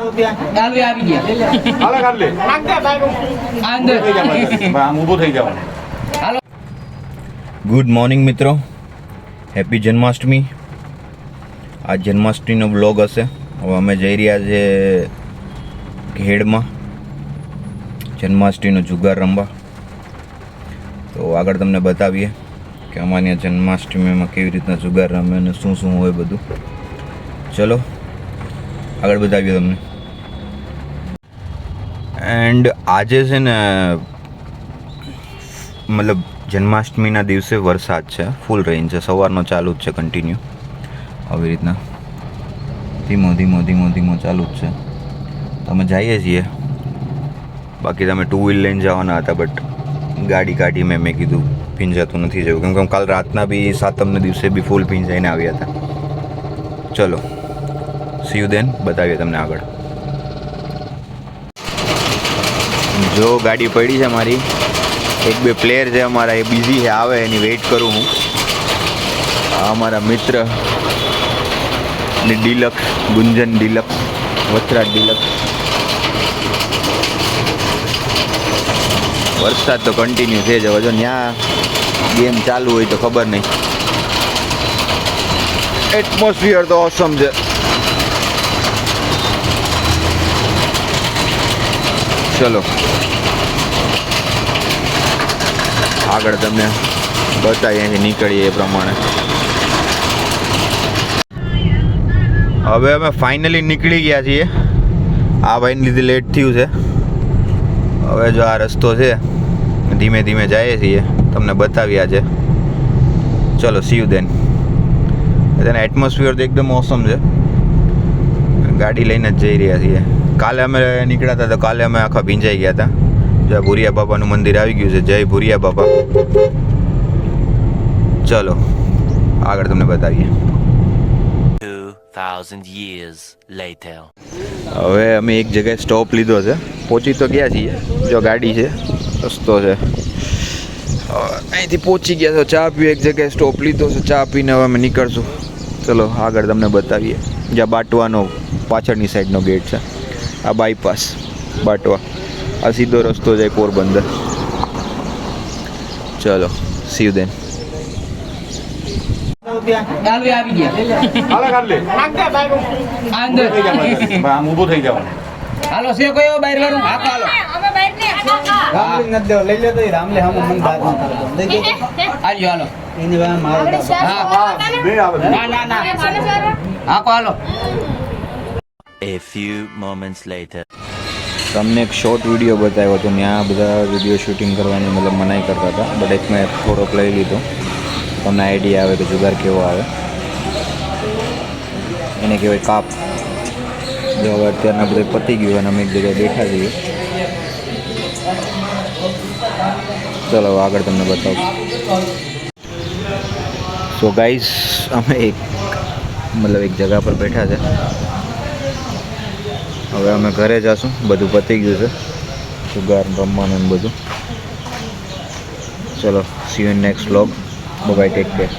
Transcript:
આવી આવી ગયા. હાલે કાઢ લે અંદર થઈ જા ભાઈ. આમ ઊભું થઈ જાવ હાલો. ગુડ મોર્નિંગ મિત્રો. હેપી જન્માષ્ટમી. આ જન્માષ્ટમીનો બ્લોગ હશે. હવે અમે જઈ રહ્યા છે ઘેડમાં. જન્માષ્ટમીનો જુગાર રમવા. તો આગળ તમને બતાવીએ કે અમારી જન્માષ્ટમીમાં કેવી રીતના જુગાર રમે અને શું શું હોય બધું. ચલો આગળ બતાવીએ તમને. એન્ડ આજે છે ને, મતલબ જન્માષ્ટમીના દિવસે વરસાદ છે ફૂલ રેન્જ છે. સવારનો ચાલુ જ છે કન્ટિન્યુ આવી રીતના. ધીમો ધીમો ધીમો ધીમો ચાલુ જ છે. તમે જઈએ છીએ. બાકી તમે ટુ વ્હીલ લઈને જવાના હતા બટ ગાડી કાઢી મેં મેં કીધું ભીંજાતું નથી જવું. કેમ કે કાલ રાતના બી સાતમને દિવસે બી ફૂલ ભીંજાઈને આવ્યા હતા. ચલો. સી યુ દેન બતાવીએ તમને આગળ. જો ગાડી પડી છે મારી, એક બે પ્લેયર છે અમારા, એ બિઝી છે, આવે એની વેઇટ કરું હું. અમારા મિત્ર ને deluxe Gunjan deluxe Vastra deluxe વરસાદ તો કન્ટિન્યુ છે જ, હવે જો ત્યાં ગેમ ચાલુ હોય તો ખબર નહીં. એટમોસ્ફિયર તો ઓસમ છે. ચલો. આગળ તમને બતાવીએ અહીંથી નીકળીએ એ પ્રમાણે. હવે અમે ફાઇનલી નીકળી ગયા છીએ. આ ભાઈને લીધે લેટ થયું છે. હવે જો આ રસ્તો છે, ધીમે ધીમે જઈએ છીએ. તમને બતાવ્યા છે. ચલો સી યુ દેન તેના એટમોસ્ફિયર તો એકદમ ઓસમ છે. ગાડી લઈને જ જઈ રહ્યા છીએ. કાલે અમે નીકળ્યા હતા તો કાલે અમે આખા ભીંજાઈ ગયા હતા. જો ભુરિયા બાપાનું મંદિર આવી ગયું છે. જય ભુરિયા બાપા. ચલો આગળ તમને બતાવીએ. 2,000 years હવે અમે એક જગ્યાએ સ્ટોપ લીધો છે. પહોંચી તો ગયા છીએ. જો ગાડી છે રસ્તો છે. અહીંથી પહોંચી ગયા છો. ચા પીએ એક જગ્યાએ સ્ટોપ લીધો છે. ચા પીને હવે અમે નીકળશું. ચલો આગળ તમને બતાવીએ. જ્યાં બાટવાનો પાછળની સાઈડનો ગેટ છે. આ બાયપાસ બાટવા. આ સીધો રસ્તો જાય પોરબંદર. ચલો સીવ દેન આવી આવી ગયા. હાલે ઊભું થઈ છે કયો બહાર વાળું? હા હાલો. અમે બહાર ને રામલિંગ નથી દેવો લઈ લે તો રામલે હમ મન બાદ કરતો હાલો. મારો હા. બે આવે ના ના ના. હા કો હાલો. A few moments later. તમને એક શોર્ટ વીડિયો બતાવ્યો હતો. ત્યાં બધા વીડિયો શૂટિંગ કરવાની મતલબ મનાઈ કરતા હતા. બટ એક મેં થોડોક લઈ લીધો. તમને આઈડિયા આવે કે જુગાર કેવો આવે. એને કહેવાય કાપ. જો હવે અત્યારના બધે પતી ગયું અને અમે એક જગ્યાએ બેઠા છીએ. ચલો હવે આગળ તમને બતાવું. સો ગાઈસ અમે એક, મતલબ એક જગા પર બેઠા છે. હવે અમે ઘરે જશું. બધું પતી ગયું છે. સુગાર, રમવાનું બધું. ચલો see you next vlog bye take care